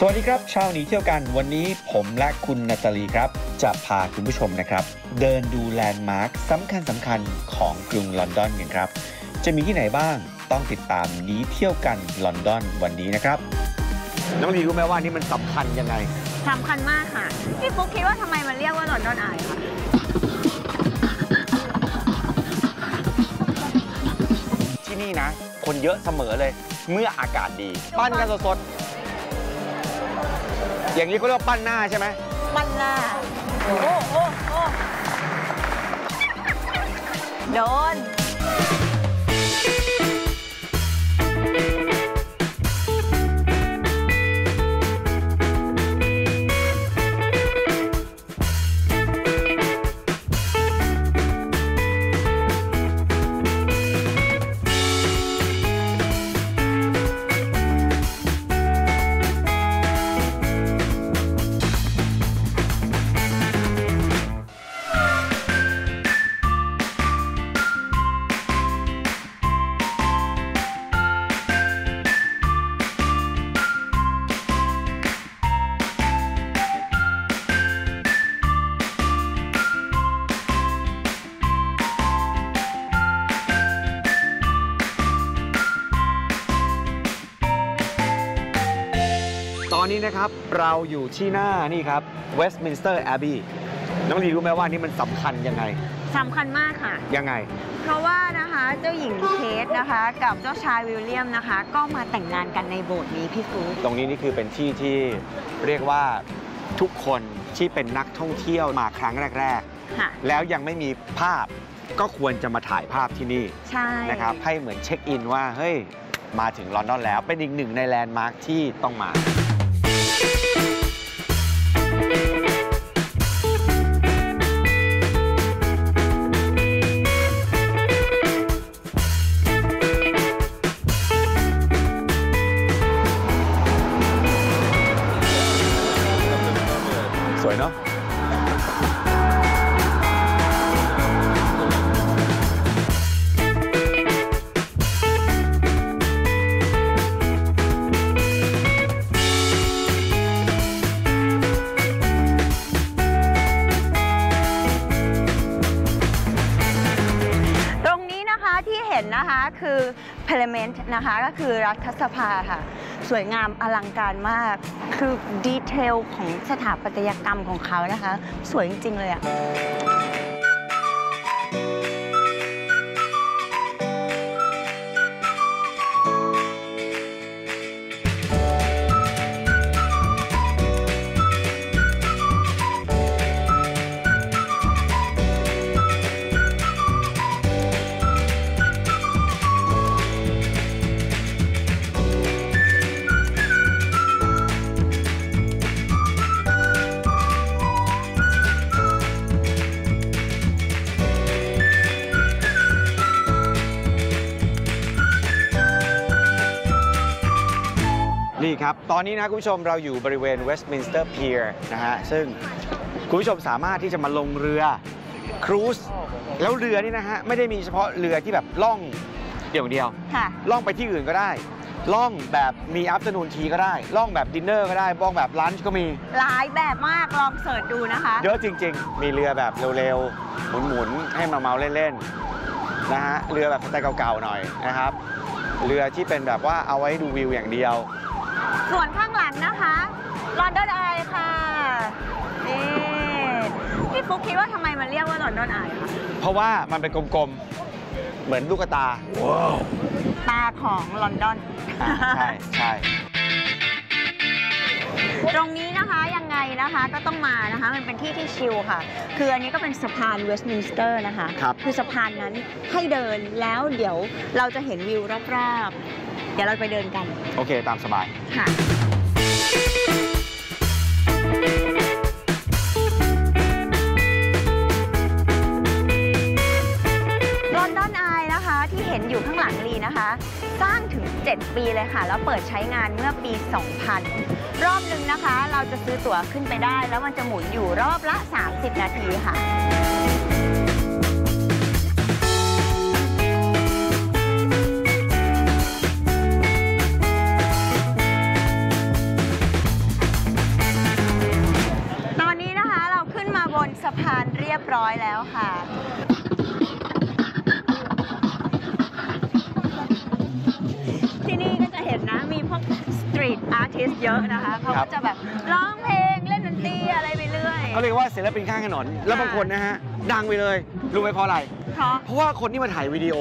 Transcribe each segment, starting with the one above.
สวัสดีครับชาวหนีเที่ยวกันวันนี้ผมและคุณนาตาลีครับ จะพาคุณผู้ชมนะครับ เดินดูแลนด์มาร์คสำคัญสำคัญของกรุงลอนดอนกันครับ จะมีที่ไหนบ้างต้องติดตามหนีเที่ยวกันลอนดอนวันนี้นะครับน้องลีรู้ไหมว่านี่มันสำคัญยังไงสำคัญมากค่ะพี่ฟุ๊กคิดว่าทำไมมันเรียกว่าลอนดอนอายคะที่นี่นะ คนเยอะเสมอเลยเมื่ออากาศดี ปั้นกันสดๆ อย่างนี้เขาเรียกว่าปั้นหน้าใช่ไหมปั้นหน้า โอ้โอ้โอ้โดน นนี้นะครับ เราอยู่ที่หน้านี่ครับ Westminster Abbey น้องลีรู้ไหมว่านี่มันสำคัญยังไงสำคัญมากค่ะ ยังไง เพราะว่านะคะเจ้าหญิงเคทนะคะ กับเจ้าชายวิลเลียมนะคะ ก็มาแต่งงานกันในโบสถ์นี้พี่ฟุ๊กตรงนี้นี่คือเป็นที่ที่เรียกว่าทุกคนที่เป็นนักท่องเที่ยวมาครั้งแรกค่ะๆแล้วยังไม่มีภาพก็ควรจะมาถ่ายภาพที่นี่ใช่นะครับให้เหมือนเช็คอินว่าเฮ้ยมาถึงลอนดอนแล้วเป็นอีกหนึ่งในแลนด์มาร์คที่ต้องมา Thank you. Parliament นะคะ ก็คือรัฐสภาค่ะ สวยงามอลังการมาก คือดีเทลของสถาปัตยกรรมของเขานะคะ สวยจริง ๆ เลยอะ ตอนนี้นะคุณผู้ชมเราอยู่บริเวณ Westminster Pier นะฮะซึ่งคุณผู้ชมสามารถที่จะมาลงเรือครูซแล้วเรือนี่นะฮะไม่ได้มีเฉพาะเรือที่แบบล่องเดี่ยวเดียวค่ะล่องไปที่อื่นก็ได้ ล่องแบบมีอั t เ r n o o n ทีก็ได้ ล่องแบบดินเนอร์ก็ได้ล่องแบบลันช์ก็มี หลายแบบมากลองเสิร์ชดูนะคะ เยอะจริง ๆ มีเรือแบบเร็วๆ หมุนๆ ให้มาเมาเล่นๆนะฮะเรือแบบสไตล์เก่าๆหน่อยนะครับ เรือที่เป็นแบบว่าเอาไว้ดูวิวอย่างเดียว ส่วนข้างหลังนะคะลอนดอนอายค่ะนี่พี่ฟุ๊กคิดว่าทำไมมันเรียกว่าลอนดอนอายคะเพราะว่ามันเป็นกลมๆ เหมือนลูกตา ตาของลอนดอนอ่าใช่ใช่ตรงนี้นะคะยังไงนะคะก็ต้องมานะคะมันเป็นที่ที่ชิลค่ะ คืออันนี้ก็เป็นสะพานเวสต์มินสเตอร์นะคะครับคือสะพานนั้นให้เดินแล้วเดี๋ยวเราจะเห็นวิวรอบๆเดี๋ยวเราไปเดินกัน โอเค ตามสบาย ค่ะลอนดอนอายนะคะที่เห็นอยู่ข้างหลังลีนะคะ สร้างถึง 7 ปีเลยค่ะ แล้วเปิดใช้งานเมื่อปี 2000 รอบหนึ่งนะคะ เราจะซื้อตั๋วขึ้นไปได้ แล้วมันจะหมุนอยู่รอบละ 30 นาทีค่ะ อยแล้วค่ะที่นี่ก็จะเห็นนะมีพวกสตรีทอาร์ติสเยอะนะคะเขาครัก็บ จะแบบร้องเพลงเล่นดนตรีอะไรไปเรื่อยเขาเรียกว่าศิลปินข้างถนน แล้วบางคนนะฮะ ดังไปเลย รู้ไหมเพราะอะไร เพราะ เพราะว่าคนที่มาถ่ายวิดีโอ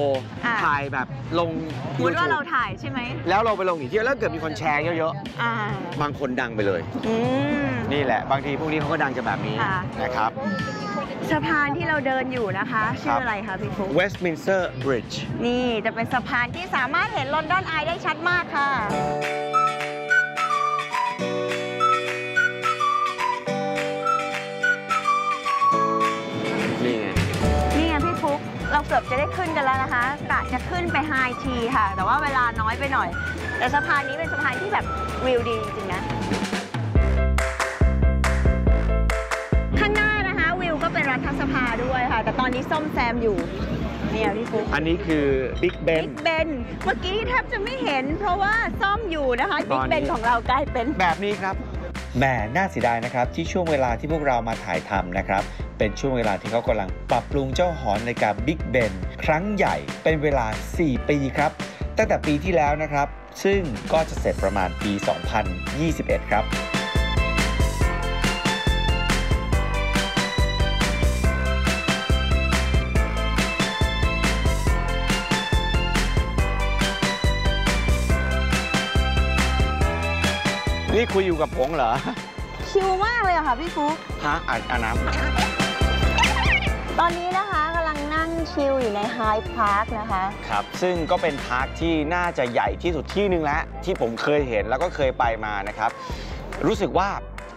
อ่าถ่ายแบบลง สมมติว่าเรา YouTube ถ่ายใช่ไหมแล้วเราไปลงอีกที่แล้วเกิดมีคนแชร์เยอะอ่าๆ บางคนดังไปเลย อืม นี่แหละ บางทีพวกนี้เขาก็ดังจากแบบนี้ค่ะ นะครับ สะพานที่เราเดินอยู่นะคะ ชื่ครัอบอะไรคะพี่ฟุ๊ก Westminster Bridge นี่จะเป็นสะพานที่สามารถเห็นลอนดอนไอได้ชัดมากค่ะนี่ไงนี่ไงพี่ฟุ๊กเราเกือบจะได้ขึ้นกันแล้วนะคะกะจะขึ้นไปไฮทีค่ะ แต่ว่าเวลาน้อยไปหน่อย แต่สะพานนี้เป็นสะพานที่แบบวิวดีจริงๆนะ แต่ตอนนี้ซ่อมแซมอยู่ เนี่ยพี่ฟุ๊กอันนี้คือ Big Ben บิ๊กเบนเมื่อกี้แทบจะไม่เห็น เพราะว่าซ่อมอยู่นะคะตบิ๊อกนนี้เบนของเรากลายเป็นแบบนี้ครับแหมน่าเสียดายนะครับที่ช่วงเวลาที่พวกเรามาถ่ายทำนะครับ เป็นช่วงเวลาที่เขากำลังปรับปรุงเจ้าหอนาฬิกาบิ๊กเบนครั้งใหญ่เป็นเวลา 4 ปีครับ ตั้งแต่ปีที่แล้วนะครับ ซึ่งก็จะเสร็จประมาณปี 2021 ครับ นี่คุยอยู่กับผงเหรอ ชิลมากเลยอะค่ะพี่ฟุ๊กฮะอ่านอ่านน้ำตอนนี้นะคะกำลังนั่งชิลอยู่ในไฮพาร์คนะคะ ครับ ซึ่งก็เป็นพาร์คที่น่าจะใหญ่ที่สุดที่หนึ่งแล้ว ที่ผมเคยเห็นแล้วก็เคยไปมานะครับ รู้สึกว่า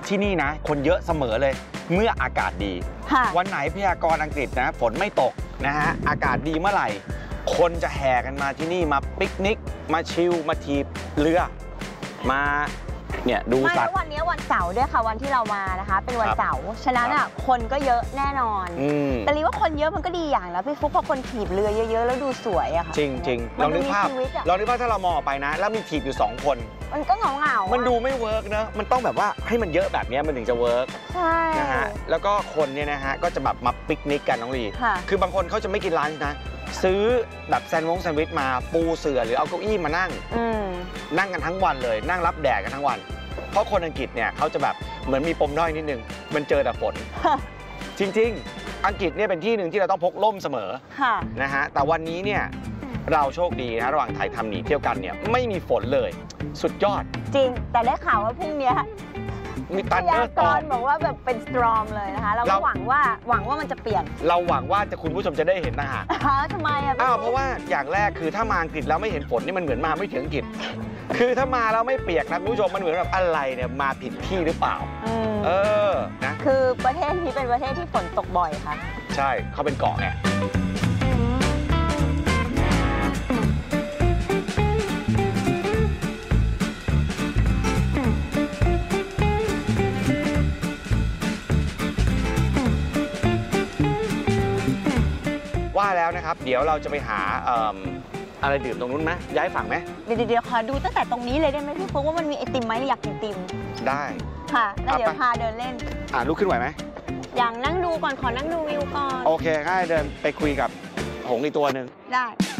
ที่นี่นะ คนเยอะเสมอเลย เมื่ออากาศดี ค่ะ วันไหนพยากรณ์อังกฤษนะ ฝนไม่ตกนะฮะ อากาศดีเมื่อไหร่ คนจะแห่กันมาที่นี่มาปิกนิก มาชิล มาทีบเรือ มา เนี่ยดูไม่สัแล้ตว์ววันนี้วันเสาร์ด้วยค่ะวันที่เรามานะคะ เป็นวันครับ เสาร์ฉะนั้นอะคนก็เยอะแน่นอน อืม แต่รีว่าคนเยอะมันก็ดีอย่างนะพี่ฟุ๊กเพราะคนถีบเรือเยอะๆ แล้วดูสวยอะค่ะจริงจริงๆมัลองดูนึกมีภาพชีวิตอะลองนึกภาพถ้าเรามองออกไปนะ แล้วมีทีบอยู่สองคน มันก็เหงาๆอะมันดูไม่เวิร์กเนอะมันต้องแบบว่าให้มันเยอะแบบเนี้ยมันถึงจะเวิร์กใช่นะฮะแล้วก็คนเนี่ยนะฮะก็จะแบบมาปิกนิกกันน้องลี ค่ะ คือบางคนเขาจะไม่กินร้านนะ ซื้อแบบแซนด์วงแซนด์วิชมาปูเสื่อหรือเอาเก้าอี้มานั่ง อืม นั่งกันทั้งวันเลยนั่งรับแดดกันทั้งวัน เพราะคนอังกฤษเนี่ยเขาจะแบบเหมือนมีปมด้อยนิดนึง มันเจอแต่ฝน จริง ๆ อังกฤษเนี่ยเป็นที่หนึ่งที่เราต้องพกร่มเสมอค่ะ นะฮะแต่วันนี้เนี่ยเราโชคดีนะระหว่างถ่ายทำหนีเที่ยวกันเนี่ยไม่มีฝนเลย สุดยอด จริง แต่ได้ข่าวว่าพรุ่งเนี้ย มีพตันเดยาอร์กตอรมณ์บอกว่าแบบเป็นสตรอมเลยนะคะ เราก็เราหวังว่าหวังว่ามันจะเปลี่ยนเราหวังว่าจะคุณผู้ชมจะได้เห็นนะฮะฮะทำไมอะพี่อ้าวเพราะว่าอย่างแรกคือถ้ามาอังกฤษแล้วไม่เห็นฝนนี่มันเหมือนมาไม่ถึงอังกฤษ คือถ้ามาแล้วไม่เปียกนะคุณผู้ชมมันเหมือนแบบอะไรเนี่ยมาผิดที่หรือเปล่า อืมเออนะ คือประเทศนี้เป็นประเทศที่ฝนตกบ่อยค่ะ ใช่เขาเป็นเกาะไง ครับ เดี๋ยวเราจะไปหาเอิ่มอะไรดื่มตรงนู้นไหมย้ายฝั่งไหมเดี๋ยวเดี๋ยวขอดูตั้งแต่ตรงนี้เลยได้ไหมพี่ฟุ๊กว่ามันมีไอติมไหมอยากกินไอติม ได้ ค่ะ แล้วเดี๋ยวเอาไปพาเดินเล่น อ่าลุกขึ้นไหวไหมอย่างนั่งดูก่อนขอนั่งดูวิวก่อน โอเคง่ายเดินไปคุยกับหงส์อีกตัวหนึ่งได้โด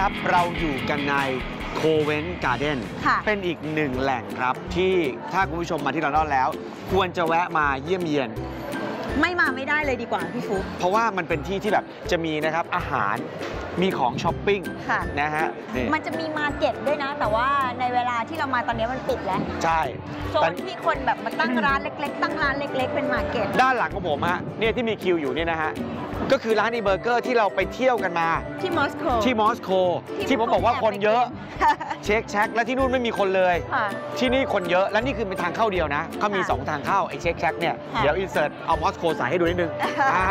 ครับ เราอยู่กันในโคเวนการ์เดนค่ะเป็นอีกหนึ่งแหล่งครับ ที่ถ้าคุณผู้ชมมาที่ลอนดอนแล้ว ควรจะแวะมาเยี่ยมเยียน ไม่มาไม่ได้เลยดีกว่าพี่ฟุ๊กเพราะว่ามันเป็นที่ที่แบบจะมีนะครับอาหาร มีของช้อปปิ้งค่ะนะฮะนี่มันจะมีมาร์เก็ตด้วยนะ แต่ว่าในเวลาที่เรามาตอนนี้มันปิดแล้ว ใช่โซแต่นที่คนแบบมาตั้งร้านเล็ก ๆ ตั้งร้านเล็ก ๆ เป็นมาร์เก็ตด้านหลังของผมฮะเนี่ยที่มีคิวอยู่เนี่ยนะฮะก็คือร้านอีเบอร์เกอร์ที่เราไปเที่ยวกันมา ที่มอสโกที่มอสโกที่ผมบอกว่าคนเยอะ เช็คแช็คและที่นู่นไม่มีคนเลยค่ะที่นี่คนเยอะและนี่คือเป็นทางเข้าเดียวนะเขามีค่ะ2ทางเข้าไอ้เช็คแช็คเนี่ยค่ะเดี๋ยวอินเสิร์ตเอามอสโกใส่ให้ดูนิดนึงอ่า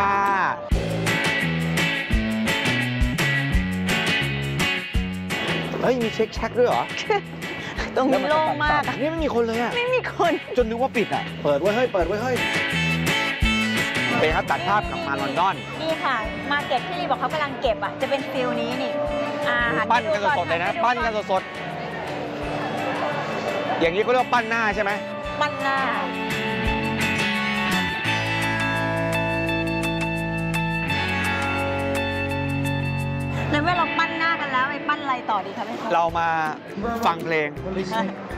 เฮ้ย มีเช็คแช็คด้วยเหรอ ตรงนี้โล่งมากแล้วนอะจะนี่ไม่มีคนเลยอะไม่มีคน จนนึกว่าปิดอะเปิดไว้เฮ้ย เปิดไว้เฮ้ย เป็นครับตัดภาพกลับมาลอนดอน นี่ค่ะ มาร์เก็ตที่รีบอกเขากำลังเก็บอะจะเป็นฟิลนี้นี่อ่าหัปั้นไปกันดูสดๆเลยนะหัไปปั้นกันสดๆ อย่างนี้ก็เรียกว่าปั้นหน้าใช่ไหมปั้นหน้า ต่อดีคะพี่ฟุ๊กเรามาฟังเพลง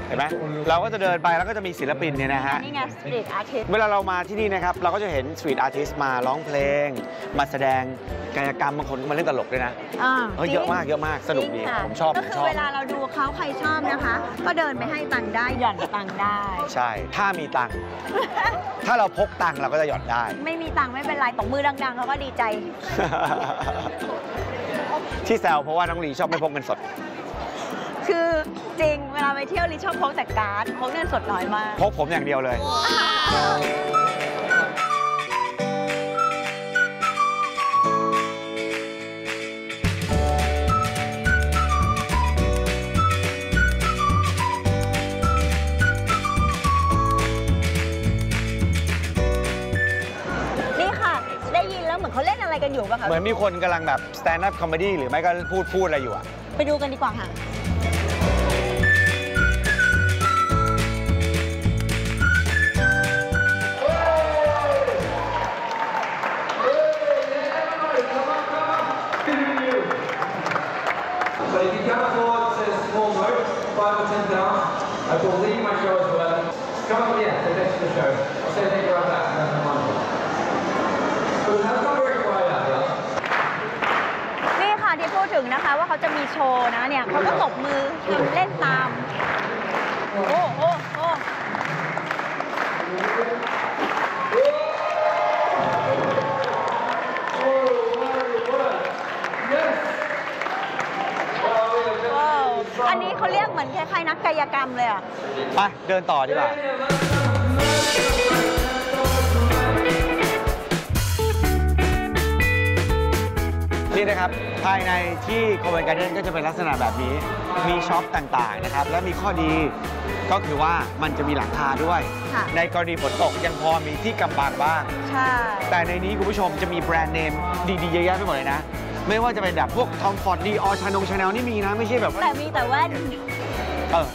เห็นไหมเราก็จะเดินไปแล้วก็จะมีศิลปินเนี่ยนะฮะ นี่ไงสตรีทอาร์ติสเวลาเรามาที่นี่นะครับ เราก็จะเห็นสตรีทอาร์ติสมาร้องเพลง มาแสดงกายกรรมบางคนก็มาเล่นตลกด้วยนะอ่าเออเยอะมากเยอะมากสนุกดีจริงค่ะผมชอบก็ผมคืชออบเวลาเราดูเขาใครชอบนะคะ ก็เดินไปให้ตังค์ได้หย่อนตังค์ได้ ใช่ ถ้ามีตังค์ถ้าเราพกตังค์เราก็จะหยอดได้ ไม่มีตังค์ไม่เป็นไรตบมือดังๆเขาก็ดีใจ ที่แซวเพราะว่าน้องลีชอบไม่พกเงินสด คือจริงเวลาไปเที่ยวลิชอบพกแต่การ์ดพกเงินสดน้อยมาก พกผมอย่างเดียวเลย เหมือนมีคนกำลังแบบ stand up comedy หรือไม่ก็พูดพูดอะไรอยู่อะไปดูกันดีกว่าค่ะ So if you can't afford say, a small note, five or ten pounds, I will leave my show as well. Come up, yeah, so next to the show. I'll say thank you right back, and that's the money. But that's not very quiet out here. นี่ค่ะที่ะว่าเขาจะมีโชว์นะเนี่ยเขาก็ตบมือทำเล่นตาม โอ้โอ้โอ้อันนี้เขาเรียกเหมือนคล้ายๆนักกายกรรมเลยอะ ไป เดินต่อดีกว่า นี่นะครับภายในที่โคเวนการ์เดนก็จะเป็นลักษณะแบบนี้ มีช็อปต่างๆนะครับ และมีข้อดีก็คือว่ามันจะมีหลังคาด้วย ค่ะในกรณีฝนตกยังพอมีที่กำบังบ้าง ใช่ แต่ในนี้คุณผู้ชมจะมีแบรนด์เนมดีๆเยอะแยะไปหมดเลยนะ ไม่ว่าจะเป็นแบบพวกทอมฟอร์ดดีออชานงชาแนลนี่มีนะ ไม่ใช่แบบว่าแต่มีแต่แว่นเออ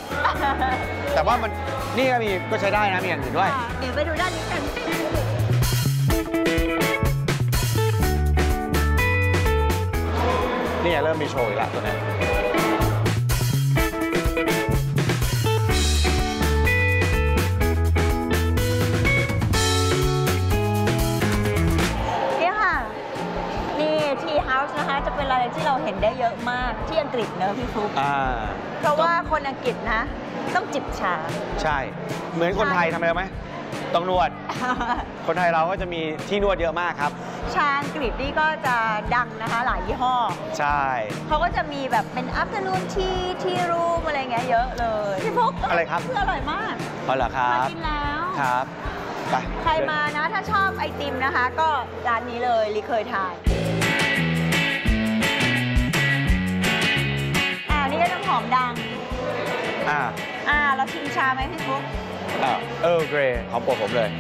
แต่ว่ามันนี่ก็มีก็ใช้ได้นะมีอย่างอื่นด้วยเดี๋ยวไปดูด้านนี้กัน นี่ไงเริ่มมีโชว์อีกแล้วตัวนี้นี่ค่ะ นี่ทีเฮาส์นะคะ จะเป็นอะไรที่เราเห็นได้เยอะมากที่อังกฤษเนอะพี่ฟลุ๊กอ่าเพราะว่าคนอังกฤษนะ ต้องจิบชา ใช่ เหมือนคนไทยทำอะไรรู้ไหมต้องนวด คนไทยเราก็จะมีที่นวดเยอะมากครับ ชาอังกฤษนี่ก็จะดังนะคะหลายยี่ห้อ ใช่ เขาก็จะมีแบบเป็นอั t เ r อร์นูนทีทีรูมอะไรเงี้ยเยอะเลยพี่ฟลุ๊กอะไรครับ คืออร่อยมากเอาเหรอครัมาบ กินแล้ว ครับไปใครมานะถ้าชอบไอติมนะคะ ก็ร้านนี้เลยรีเคยทานอ่านี่ก็น้ำหอมดัง อ่าอ่าเราชิมชาไหมพี่ฟลุ๊กอ่าเออเกรย์ของโปรดผมเลย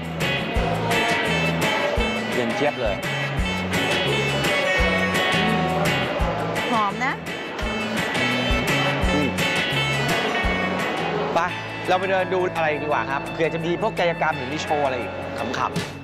เย็นเจี๊ยบเลย อมนะไปเราไปเดินดูอะไรดีกว่าครับเผื่อจะมีพวกกายกรรมหรือมีโชว์อะไรอีกขำๆ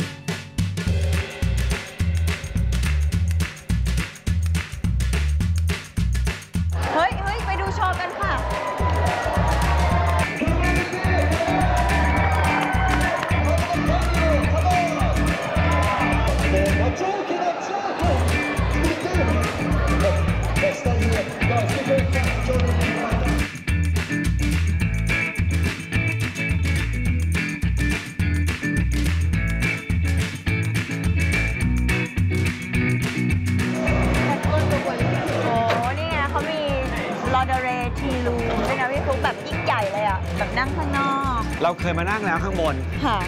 มานั่งแล้วข้างบน ค่ะ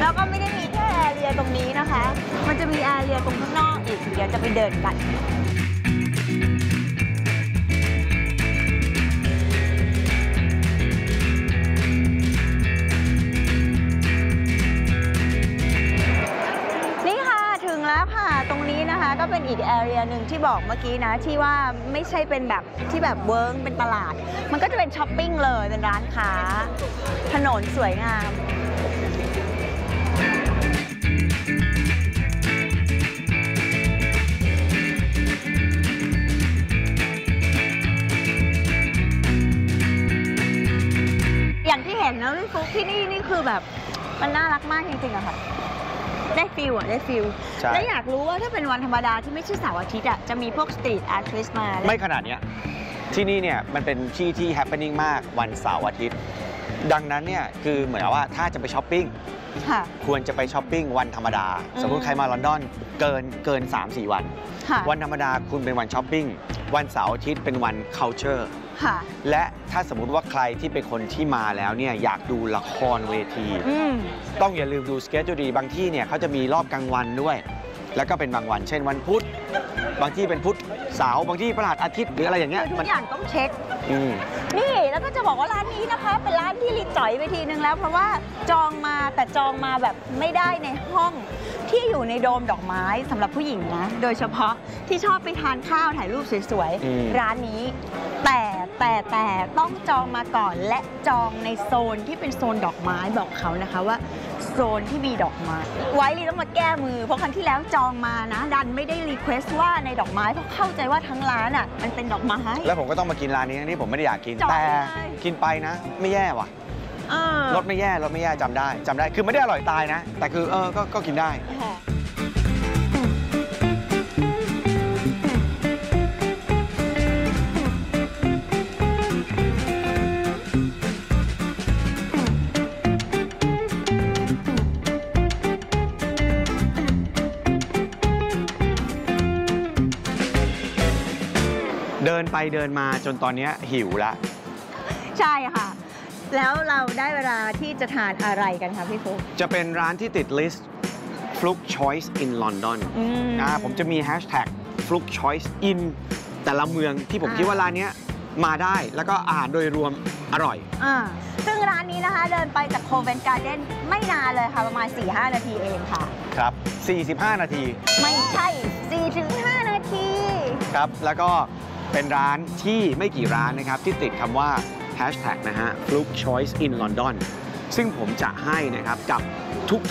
แล้วก็ไม่ได้มีแค่แอเรียตรงนี้นะคะ มันจะมีแอเรียตรงข้างนอกอีก เดี๋ยวจะไปเดินกัน ก็เป็นอีกแอเรียหนึ่งที่บอกเมื่อกี้นะที่ว่าไม่ใช่เป็นแบบที่แบบเวิร์กเป็นตลาด มันก็จะเป็นช้อปปิ้งเลยเป็นร้านค้า ถนนสวยงามอย่างที่เห็นนะพี่ฟุกที่นี่นี่คือแบบมันน่ารักมากจริงๆอะค่ะ ได้ฟิลอะได้ฟิลใช่ และอยากรู้ว่าถ้าเป็นวันธรรมดาที่ไม่ใช่เสาร์อาทิตย์อะจะมีพวกสตรีทอาร์ติสมาเล่นไม่ขนาดเนี้ยที่นี่เนี่ยมันเป็นที่ที่แฮปป e นิ่งมากวันเสาร์อาทิตย์ ดังนั้นเนี่ยคือเหมือนว่าถ้าจะไปช้อปปิ้ง ค่ะ ควรจะไปช้อปปิ้งวันธรรมดา อืม สมมติใครมาลอนดอนเกินเกิน 3-4 วัน ค่ะวันธรรมดาคุณเป็นวันช้อปปิ้ง วันเสาร์อาทิตย์เป็นวัน culture ค่ะ และถ้าสมมุติว่าใครที่เป็นคนที่มาแล้วเนี่ยอยากดูละครเวทีอืมต้องอย่าลืมดูสเกจดีบางที่เนี่ยเขาจะมีรอบกลางวันด้วย แล้วก็เป็นบางวัน เช่นวันพุธบางที่เป็นพุธเสาร์บางที่ประหลาดอาทิตย์หรืออะไรอย่างเงี้ยทุมักอย่างต้องเช็คอืมนี่แล้วก็จะบอกว่าร้านนี้นะคะ เป็นร้านที่รีจ่อยไปทีนึงแล้ว เพราะว่าจองมาแต่จองมาแบบไม่ได้ในห้องที่อยู่ในโดมดอกไม้สำหรับผู้หญิงนะ โดยเฉพาะที่ชอบไปทานข้าวถ่ายรูปสวยอืมๆร้านนี้ แต่ แต่แต่ต้องจองมาก่อนและจองในโซนที่เป็นโซนดอกไม้บอกเขานะคะว่า โซนที่มีดอกไม้ ไว้ลีต้องมาแก้มือ เพราะครั้งที่แล้วจองมานะ ดันไม่ได้รีเควสว่าในดอกไม้เพราะเข้าใจว่าทั้งร้านอะมันเป็นดอกไม้ แล้วผมก็ต้องมากินร้านนี้ทั้งที่ผมไม่ได้อยากกินจอดแต่เลยกินไปนะ ไม่แย่ว่ะเออรสไม่แย่รสไม่แย่จำได้จำได้คือไม่ได้อร่อยตายนะ แต่คือเออก็ก็กินได้ ค่ะ เดินไปเดินมาจนตอนเนี้ยหิวละใช่ค่ะ แล้วเราได้เวลาที่จะทานอะไรกันคะพี่ฟุ๊กจะเป็นร้านที่ติดลิสต์ Fluke Choice in London อืมอ่าผมจะมีแฮชแท็ก Fluke Choice in แต่ละเมืองที่ผมอ่าคิดว่าร้านเนี้ยมาได้แล้วก็อาหารโดยรวมอร่อยอ่าซึ่งร้านนี้นะคะเดินไปจากโคเวนการ์เด้นไม่นานเลยค่ะ ประมาณ 4-5 นาทีเองค่ะ ครับ 45 นาที ไม่ใช่ 4-5 นาที ครับ แล้วก็ เป็นร้านที่ไม่กี่ร้านนะครับ ที่ติดคำว่า Hashtag นะฮะ Fluke Choice in London ซึ่งผมจะให้นะครับกับ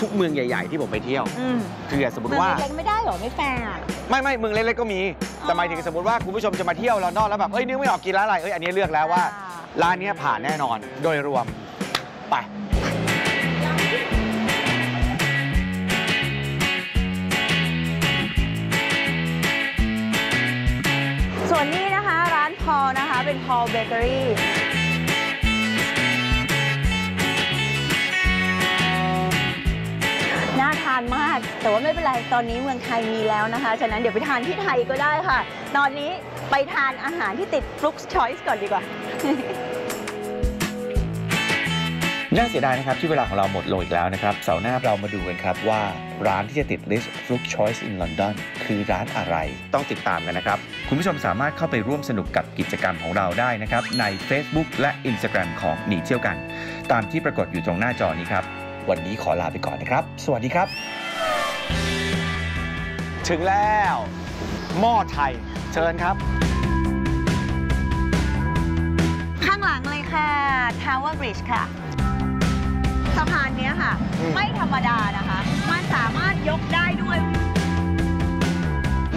ทุกๆ เมืองใหญ่ ๆ ที่ผมไปเที่ยวอืมคืออย่างสมมเมืติองว่าเล็กๆไม่ได้เหรอไม่แฟร์อะ ไม่ไม่เมืองเล็กๆก็มี แต่หมายถึงสมมติว่าคุณผู้ชมจะมาเที่ยวลอนดอนแล้วแบบ เอ้ยนึกไม่ออกกินร้านอะไร เอ้ยอันนี้เลือกแล้วว่า อ่า ร้านเนี้ยผ่านแน่นอนโดยรวม นะคะ เป็นพอลเบเกอรี่น่าทานมาก แต่ว่าไม่เป็นไรตอนนี้เมืองไทยมีแล้วนะคะ ฉะนั้นเดี๋ยวไปทานที่ไทยก็ได้ค่ะ ตอนนี้ไปทานอาหารที่ติด Flux Choice ก่อนดีกว่า น่าเสียดายนะครับที่เวลาของเราหมดลงอีกแล้วนะครับเสาร์หน้าเรามาดูกันครับว่า ร้านที่จะติด list Fluke Choice in London คือร้านอะไร ต้องติดตามกันนะครับ คุณผู้ชมสามารถเข้าไปร่วมสนุกกับกิจกรรมของเราได้นะครับ ใน Facebook และ Instagram ของหนีเที่ยวกัน ตามที่ปรากฏอยู่ตรงหน้าจอนี้ครับ วันนี้ขอลาไปก่อนนะครับ สวัสดีครับ ถึงแล้ว หม้อไทย เชิญครับ ข้างหลังเลยค่ะ Tower Bridge ค่ะ สะพานเนี้ยค่ะอืมไม่ธรรมดานะคะมัน สามารถยกได้ด้วย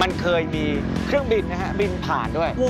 มันเคยมีเครื่องบินนะฮะ บินผ่านด้วย โห